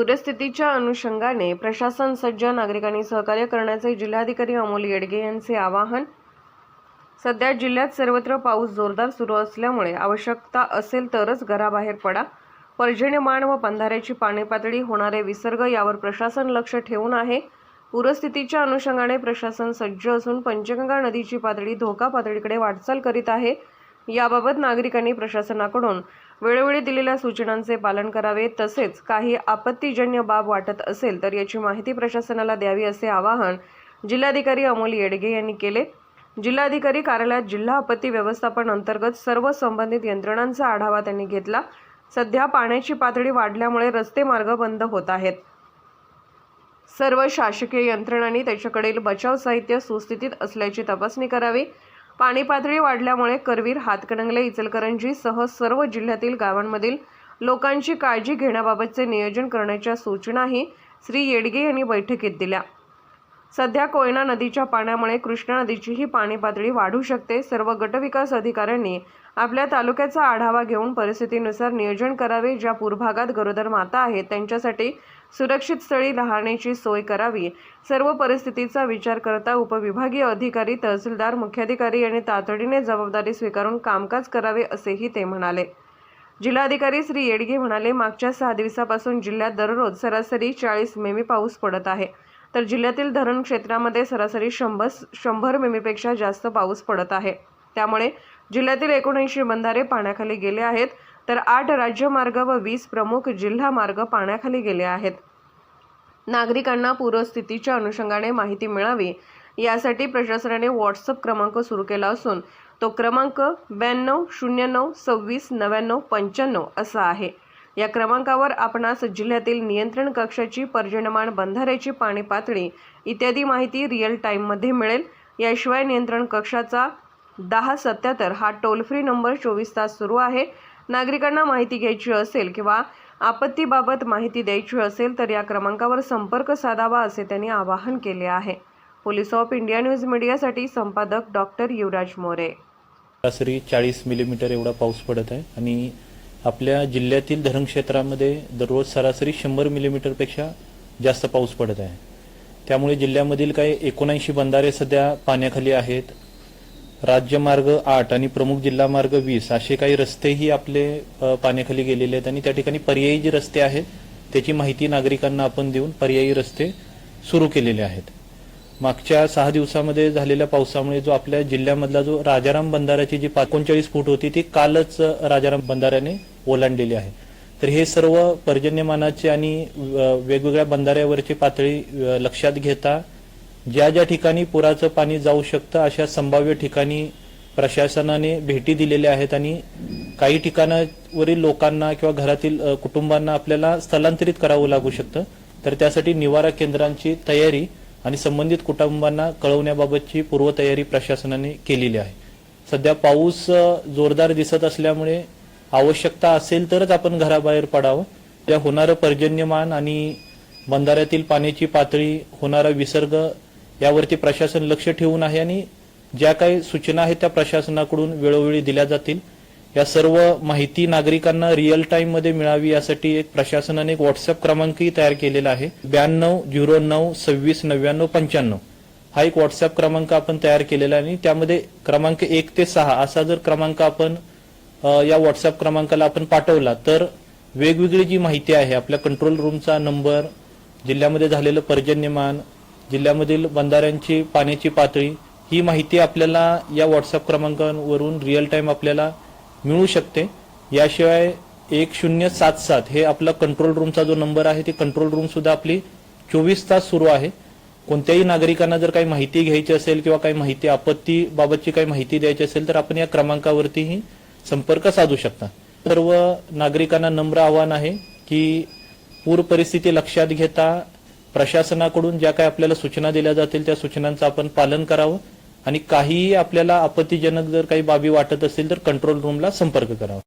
पूरस्थितीच्या अनुषंगाने प्रशासन सज्ज नागरिकांनी सहकार्य करण्याचे जिल्हाधिकारी अमोल येडगे यांचे आवाहन. सध्या जिल्ह्यात सर्वत्र पाऊस जोरदार सुरू असल्यामुळे आवश्यकता असेल तरच घराबाहेर पडा. पर्जन्यमान व बंधाऱ्याची पाणी पातळी होणारे विसर्ग यावर प्रशासन लक्ष ठेवून आहे. पूरस्थितीच्या अनुषंगाने प्रशासन सज्ज असून पंचगंगा नदीची पातळी धोका पातळीकडे वाटचाल करीत आहे. याबाबत नागरिकांनी प्रशासनाकडून वेळोवेळी दिलेल्या सूचनांचे पालन करावे तसेच काही आपत्तीजन्य बाब वाटत असेल तर याची माहिती प्रशासनाला द्यावी असे आवाहन जिल्हाधिकारी अमोल येडगे यांनी केले. जिल्हाधिकारी कार्यालयात जिल्हा आपत्ती व्यवस्थापन अंतर्गत सर्व संबंधित यंत्रणांचा आढावा त्यांनी घेतला. सध्या पाण्याची पातळी वाढल्यामुळे रस्ते मार्ग बंद होत आहेत. सर्व शासकीय यंत्रणांनी त्याच्याकडील बचाव साहित्य सुस्थितीत असल्याची तपासणी करावी. पाणी पातळी वाढल्यामुळे करवीर हातकणंगले इचलकरंजी सह सर्व जिल्ह्यातील गावांमधील लोकांची काळजी घेण्याबाबतचे नियोजन करण्याच्या सूचनाही श्री येडगे यांनी बैठकीत दिल्या. सध्या कोयना नदीच्या पाण्यामुळे कृष्णा नदीचीही पाणी पातळी वाढू शकते. सर्व गटविकास अधिकाऱ्यांनी आपल्या तालुक्याचा आढावा घेऊन परिस्थितीनुसार नियोजन करावे. ज्या पूरभागात गरोदर माता आहेत त्यांच्यासाठी सुरक्षित स्थळी राहण्याची सोय करावी. सर्व परिस्थितीचा विचार करता उपविभागीय अधिकारी तहसीलदार मुख्याधिकारी यांनी तातडीने जबाबदारी स्वीकारून कामकाज करावे असेही ते म्हणाले. जिल्हाधिकारी श्री येडगे म्हणाले मागच्या सहा दिवसापासून जिल्ह्यात दररोज सरासरी चाळीस मेमी पाऊस पडत आहे. तर जिल्ह्यातील धरण क्षेत्रामध्ये सरासरी शंभर शंभर मिमीपेक्षा जास्त पाऊस पडत आहे. त्यामुळे जिल्ह्यातील एकोणऐंशी बंधारे पाण्याखाली गेले आहेत. तर आठ राज्यमार्ग व वीस प्रमुख जिल्हा मार्ग पाण्याखाली गेले आहेत. नागरिकांना पूरस्थितीच्या अनुषंगाने माहिती मिळावी यासाठी प्रशासनाने व्हॉट्सअप क्रमांक सुरू केला असून तो क्रमांक ब्याण्णव शून्य नऊ सव्वीस नव्याण्णव पंच्याण्णव असा आहे. या क्रमांकावर आपणास जिल्ह्यातील नियंत्रण कक्षाची पर्जन्यमान बंधाऱ्याची पाणी पातळी इत्यादी माहिती रिअल टाईममध्ये मिळेल. याशिवाय नियंत्रण कक्षाचा दहा सत्याहत्तर हा टोल फ्री नंबर चोवीस तास सुरू आहे. नागरिकांना माहिती घ्यायची असेल किंवा आपत्तीबाबत माहिती द्यायची असेल तर या क्रमांकावर संपर्क साधावा असे त्यांनी आवाहन केले आहे. पोलीस ऑफ इंडिया न्यूज मीडियासाठी संपादक डॉक्टर युवराज मोरे. सरासरी चाळीस मिलीमीटर एवढा पाऊस पडत आहे आणि आपल्या जिल्ह्यातील धरण क्षेत्रामध्ये दररोज सरासरी शंभर मिलीमीटरपेक्षा जास्त पाऊस पडत आहे. त्यामुळे जिल्ह्यामधील काही एकोणऐंशी बंधारे सध्या पाण्याखाली आहेत. राज्यमार्ग आठ आणि प्रमुख जिल्हा मार्ग वीस असे काही रस्तेही आपले पाण्याखाली गेलेले आहेत आणि त्या ठिकाणी पर्यायी जे रस्ते आहेत त्याची माहिती नागरिकांना आपण देऊन पर्यायी रस्ते सुरू केलेले आहेत. मागच्या सहा दिवसामध्ये झालेल्या पावसामुळे जो आपल्या जिल्ह्यामधला जो राजाराम बंधाऱ्याची जी एकोणचाळीस फूट होती ती कालच राजाराम बंधाऱ्याने ओलांडलेली आहे. तर हे सर्व पर्जन्यमानाचे आणि वेगवेगळ्या बंधाऱ्यावरची पातळी लक्षात घेता ज्या ज्या ठिकाणी पुराचं पाणी जाऊ शकतं अशा संभाव्य ठिकाणी प्रशासनाने भेटी दिलेल्या आहेत आणि काही ठिकाणावरील लोकांना किंवा घरातील कुटुंबांना आपल्याला स्थलांतरित करावं लागू शकतं. तर त्यासाठी निवारा केंद्रांची तयारी आणि संबंधित कुटुंबांना कळवण्याबाबतची पूर्वतयारी प्रशासनाने केलेली आहे. सध्या पाऊस जोरदार दिसत असल्यामुळे आवश्यकता असेल तरच आपण घराबाहेर पडावं. त्या होणारं पर्जन्यमान आणि बंधाऱ्यातील पाण्याची पातळी होणारा विसर्ग यावरती प्रशासन लक्ष ठेवून आहे आणि ज्या काही सूचना आहेत त्या प्रशासनाकडून वेळोवेळी दिल्या जातील. या सर्व माहिती नागरिकांना रिअल टाइममध्ये मिळावी यासाठी एक प्रशासनाने एक व्हॉट्सअप क्रमांकही तयार केलेला आहे. ब्याण्णव झिरो नऊ सव्वीस नव्याण्णव पंच्याण्णव. हा एक व्हॉट्सअप क्रमांक आपण तयार केलेला आहे आणि त्यामध्ये क्रमांक एक ते सहा असा जर क्रमांक आपण या व्हॉट्सअप क्रमांकाला आपण पाठवला तर वेगवेगळी जी माहिती आहे आपल्या कंट्रोल रूमचा नंबर जिल्ह्यामध्ये झालेलं पर्जन्यमान जिल्ह्यामधील बंधाऱ्यांची पाण्याची पातळी ही माहिती आपल्याला या व्हॉट्सअप क्रमांकावरून रिअल टाइम आपल्याला मिळू शकते. याशिवाय एक शून्य सात सात हे आपला कंट्रोल रूमचा जो नंबर आहे ती कंट्रोल रूम सुद्धा आपली चोवीस तास सुरू आहे. कोणत्याही नागरिकांना जर काही माहिती घ्यायची असेल किंवा काही माहिती आपत्ती बाबतची काही माहिती द्यायची असेल तर आपण या क्रमांकावरतीही संपर्क साधू शकता. सर्व नागरिकांना नम्र आव्हान आहे की पूर परिस्थिती लक्षात घेता प्रशासनाकडून ज्या काही आपल्याला सूचना दिल्या जातील त्या सूचनांचं आपण पालन करावं. आणि काहीही आपल्याला आपत्तीजनक जर काही बाबी वाटत असतील तर कंट्रोल रूमला संपर्क करावा.